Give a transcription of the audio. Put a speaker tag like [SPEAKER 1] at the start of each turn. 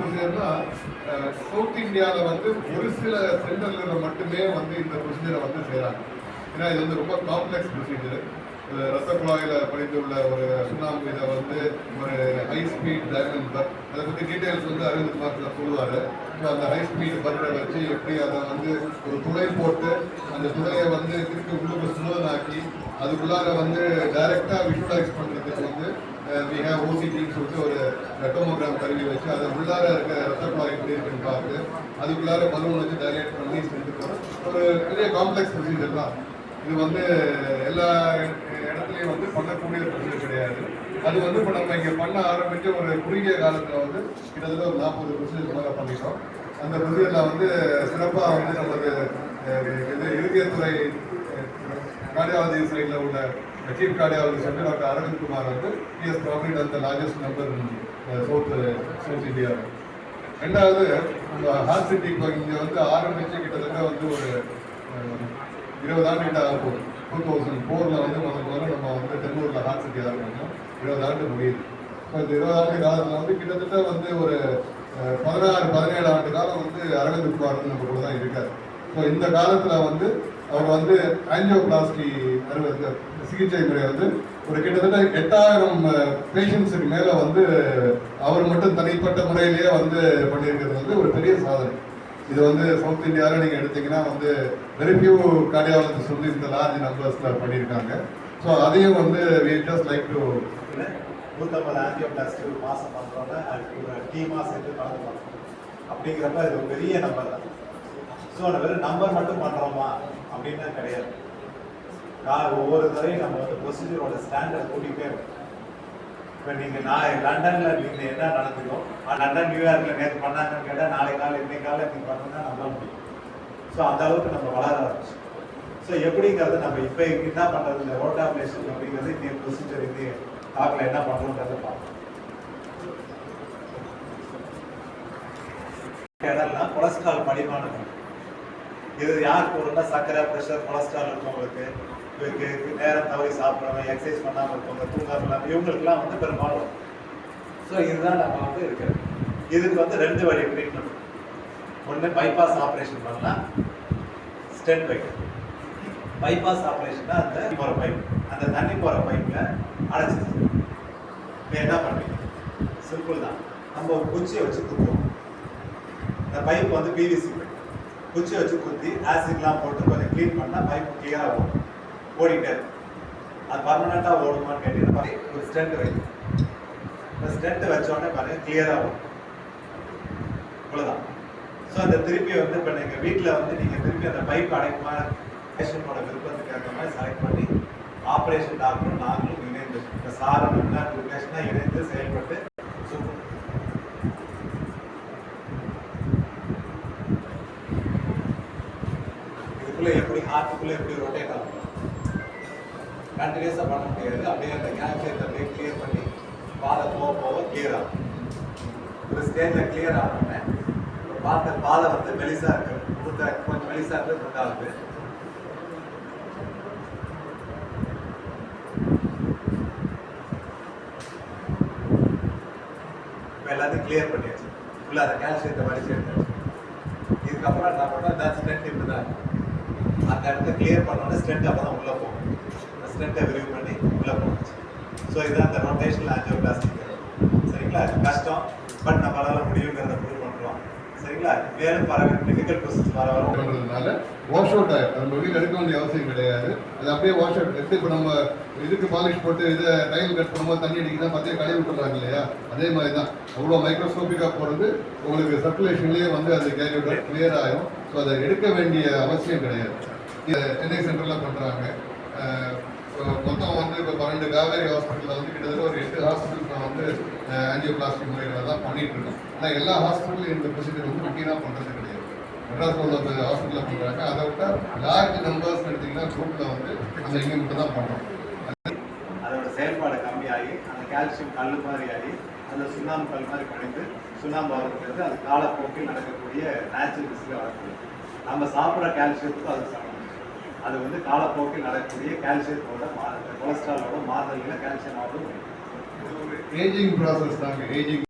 [SPEAKER 1] ப்ரொசீஜர்னா south இந்தியாவில் வந்து ஒரு சில சென்டர்களில் மட்டுமே வந்து இந்த ப்ரொசீஜரை வந்து செய்கிறாங்க ஏன்னா இது வந்து ரொம்ப காம்ப்ளெக்ஸ் ப்ரொசீஜர் ரத்த குழாயில் படித்துள்ள ஒரு சுண்ணாம்பு இதை வந்து ஒரு ஹை ஸ்பீட் டைமண்ட் பர் அதை பற்றி டீட்டெயில்ஸ் வந்து அரவிந்த் குமார் சார் சொல்லுவார். ஸோ அந்த ஹை ஸ்பீட் பர்ரை வச்சு எப்படி அதை வந்து ஒரு துளை போட்டு அந்த துளையை வந்து திருப்பி உள்ளுக்கு ஸ்மூதனாக்கி அதுக்குள்ளார வந்து டைரெக்டாக விஷுவலைஸ் பண்ணுறதுக்கு வந்து வி ஹேவ் ஓசிடின்னு சொல்லிட்டு ஒரு ரெட்டோமோகிராம் கருவி வச்சு அதை உள்ளார இருக்க ரத்த குழாய் எப்படி இருக்குன்னு பார்த்து அதுக்குள்ளார பலூன் வச்சு டைலேட் பண்ணி செஞ்சு போகிறோம் ஒரு பெரிய காம்ப்ளெக்ஸ் ப்ரொசீஜர் தான். இது வந்து எல்லா இடத்துலையும் வந்து பண்ணக்கூடிய ப்ரொசீஜர் கிடையாது. அது வந்து இப்போ நம்ம இங்கே பண்ண ஆரம்பித்து ஒரு குறுகிய காலத்தில் வந்து கிட்டத்தட்ட ஒரு நாற்பது ப்ரொசீஜர் மேலே பண்ணிட்டோம். அந்த ப்ரொசீஜரில் வந்து சிறப்பாக வந்து நமது இது இருதயத்துறை கார்டியாலஜி சைடில் உள்ள சீஃப் அவர்கள் சென்டர் டாக்டர் அரவிந்த் குமார் வந்து இஎஸ் ப்ராஃபிட் அந்த லார்ஜஸ்ட் நம்பர் சவுத் சவுத் இந்தியாவில் ரெண்டாவது நம்ம ஹார்ட் சிட்டி இங்கே வந்து ஆரம்பித்து கிட்டத்தட்ட வந்து ஒரு இருபது ஆண்டு கிட்ட ஆக போகுது. டூ தௌசண்ட் ஃபோரில் வந்து முதல் முதல்ல நம்ம வந்து தென்னூரில் ஹார்ட் சிட்டி ஆரம்பிச்சோம் இருபது ஆண்டு முடியுது. ஸோ இந்த இருபது ஆண்டு காலத்தில் வந்து கிட்டத்தட்ட வந்து ஒரு பதினாறு பதினேழு ஆண்டு காலம் வந்து அரவிந்த் குமார் நம்ம கூட தான் இருக்கார். ஸோ இந்த காலத்தில் வந்து அவர் வந்து ஆஞ்சியோபிளாஸ்டி அறுவை சிகிச்சை முறை வந்து ஒரு கிட்டத்தட்ட எட்டாயிரம் பேஷண்ட்ஸுக்கு மேலே வந்து அவர் மட்டும் தனிப்பட்ட முறையிலேயே வந்து பண்ணியிருக்கிறது வந்து ஒரு பெரிய சாதனை. இது வந்து சவுத் இந்தியாவில் நீங்கள் எடுத்தீங்கன்னா வந்து வெரி ஃபியூ கார்டியாலஜிஸ்ட் வந்து இந்த லார்ஜ் நம்பர்ஸில் பண்ணியிருக்காங்க. ஸோ அதையும் வந்து வி ஜஸ்ட் லைக் டு
[SPEAKER 2] நூற்றம்பது ஆன்டியோபிளாஸ்டி ஒரு மாதம் பண்ணுறோன்னா அதுக்கு ஒரு டீமாக சேர்ந்து கலந்து பண்ணுறோம் அப்படிங்கிறப்ப இது ஒரு பெரிய நம்பர் தான். ஸோ அந்த வெறும் நம்பர் மட்டும் பண்ணுறோமா அப்படின்னா கிடையாது. நான் ஒவ்வொரு தடையும் நம்ம வந்து ப்ரொசீஜரோட ஸ்டாண்டர்ட் கூட்டிகிட்டே இருக்கோம். இப்போ நீங்கள் நான் லண்டனில் நீங்கள் என்ன நடக்குதோ லண்டன் நியூயார்க்கில் நேற்று பண்ணாங்கன்னு கேட்டால் நாளை காலை இன்னைக்கு காலை நீங்கள் பண்ணால் நம்ப முடியும். ஸோ அந்த அளவுக்கு நம்ம வளர ஆரம்பிச்சு ஸோ எப்படிங்கிறது நம்ம இப்போ என்ன பண்ணுறது இந்த ரோட்டாப்லேஷன் அப்படிங்கிறது இந்த ப்ரொசீஜர் இந்த டாக்ல என்ன பண்ணுறோன்றதை பார்ப்போம். இடம்லாம் கொலஸ்ட்ரால் படிமானம் இதில் இது யார் சர்க்கரை ப்ரெஷர் கொலஸ்ட்ரால் இருக்கவங்களுக்கு இவருக்கு நேரம் தவறி சாப்பிட்றவங்க எக்ஸசைஸ் பண்ணாமல் இருக்கவங்க தூங்காமல் இல்லாமல் இவங்களுக்குலாம் வந்து பெரும்பாலும். ஸோ இதுதான் நம்ம வந்து இருக்கிறது. இதுக்கு வந்து ரெண்டு வழி ட்ரீட்மெண்ட் ஒன்று பைபாஸ் ஆப்ரேஷன் பண்ணலாம். ஸ்டென்ட் வைக்கணும் பைபாஸ் ஆப்ரேஷன்னா அந்த போகிற பைப் அந்த தண்ணி போகிற பைப்பில் அடைச்சிச்சு இப்போ என்ன பண்ணுறீங்க சிம்பிள் தான். நம்ம ஒரு குச்சியை வச்சு குத்துவோம். இந்த பைப் வந்து பிவிசி பைப் குச்சி வச்சு குத்தி ஆசிட்லாம் போட்டு கொஞ்சம் க்ளீன் பண்ணால் பைப் கிளியராக ஓடும் ஓடிட்டே இருக்கும். அது பர்மனெண்ட்டாக ஓடுமான்னு கேட்டீங்கன்னா ஒரு ஸ்டெண்ட் வைக்கும் இந்த ஸ்டெண்ட் வச்சோடனே பாருங்கள் பாருங்க கிளியராக ஓடும் இவ்வளோதான் ஸோ அந்த திருப்பி வந்து இப்போ நீங்கள் வீட்டில் வந்து நீங்கள் திருப்பி அந்த பைப் அடைக்குமா பேஷண்டோட விருப்பத்துக்கு ஏற்ற மாதிரி செலக்ட் பண்ணி ஆப்ரேஷன் டாக்டரும் நாங்களும் இணைந்து இந்த சாரம் என்ன இணைந்து செயல்பட்டு இதுக்குள்ள எப்படி ஹார்ட்டுக்குள்ளே எப்படி ரொட்டேட் ஆகும்? கண்டினியூஸாக பண்ண முடியாது. அப்படியே அந்த கேல்குலேட்டர் அப்படியே கிளியர் பண்ணி பாதை போக போக கிளியர் ஆகும். ஒரு ஸ்டேஜில் கிளியர் ஆனோடனே பார்த்த பாதை வந்து மெலிசாக இருக்கு. கொடுத்த கொஞ்சம் மெலிசாக இருக்கு ரெண்டாவது இப்போ எல்லாத்தையும் கிளியர் பண்ணியாச்சு. ஃபுல்லாக அந்த கேல்சியத்தை வடிச்சு எடுத்தாச்சு இதுக்கப்புறம் நான் பண்ணோம்? இந்த இப்படி தான் இருக்கும் அந்த இடத்த கிளியர் பண்ணோன்னே ஸ்டென்ட் அப்போ தான் உள்ளே போகும். அந்த ஸ்டென்ட்டை விரிவு பண்ணி உள்ளே போச்சு ஸோ இதுதான் இந்த ரொட்டேஷனல் ஆஞ்சியோபிளாஸ்டிக் சரிங்களா? கஷ்டம். பட் நம்மளால முடியுங்கிறத ப்ரூவ் பண்ணுறோம் சரிங்களா? வேறு பல டிஃபிகல்ட் ப்ரொசஸ் வர வரும்.
[SPEAKER 1] பண்றதுனால வாஷ் அவுட் ஆகிடும் நம்ம வீடு எடுக்க வேண்டிய அவசியம் கிடையாது. அது அப்படியே வாஷ் அவுட் எடுத்து இப்போ நம்ம இதுக்கு பாலிஷ் போட்டு இதை டைல் கட் பண்ணும்போது தண்ணி அடிக்குதா பார்த்தே கழுவி விட்டுறாங்க இல்லையா? அதே மாதிரி தான் அவ்வளோ மைக்ரோஸ்கோப்பிக்காக போகிறது உங்களுக்கு சர்க்குலேஷன்லேயே வந்து அது கேரி கிளியர் ஆகும் ஸோ அதை எடுக்க வேண்டிய அவசியம் கிடையாது. சென்னை சென்டரில் பண்ணுறாங்க மொத்தம் வந்து இப்போ பன்னெண்டு காவேரி ஹாஸ்பிட்டலில் வந்து கிட்டத்தட்ட ஒரு எட்டு ஹாஸ்பிட்டல் நான் வந்து ஆஞ்சியோபிளாஸ்டிக் முறையில் தான் பண்ணிட்டு இருக்கோம். ஆனால் எல்லா ஹாஸ்பிட்டலும் இந்த ப்ரொசீஜர் வந்து ரொட்டீனாக பண்ணுறது கிடையாது. மெட்ராஸ் உள்ள ஹாஸ்பிட்டலில் பண்ணுறாங்க அதை விட லார்ஜ் நம்பர்ஸ் எடுத்திங்கன்னா குரூப்பில் வந்து அந்த இங்கே மட்டும் தான் பண்ணுறோம்
[SPEAKER 2] அதோட செயல்பாடு கம்மியாகி அந்த கால்சியம் கல் மாதிரி ஆகி அந்த சுண்ணாம்பு கல் மாதிரி படிந்து சுண்ணாம்பு ஆகிறது அது காலப்போக்கில் நடக்கக்கூடிய நேச்சுரல் டிஸ்க்கு வரக்கூடிய நம்ம சாப்பிட்ற கால்சியத்துக்கும் அது சமம். அது வந்து காலப்போக்கில் நடக்கக்கூடிய கால்சியத்தோட மாறுதல் கொலஸ்ட்ராலோட மாறுதல்களை கால்சியம் ஆகும்
[SPEAKER 1] இது ஒரு ஏஜிங் ப்ராசஸ் தாங்க ஏஜிங்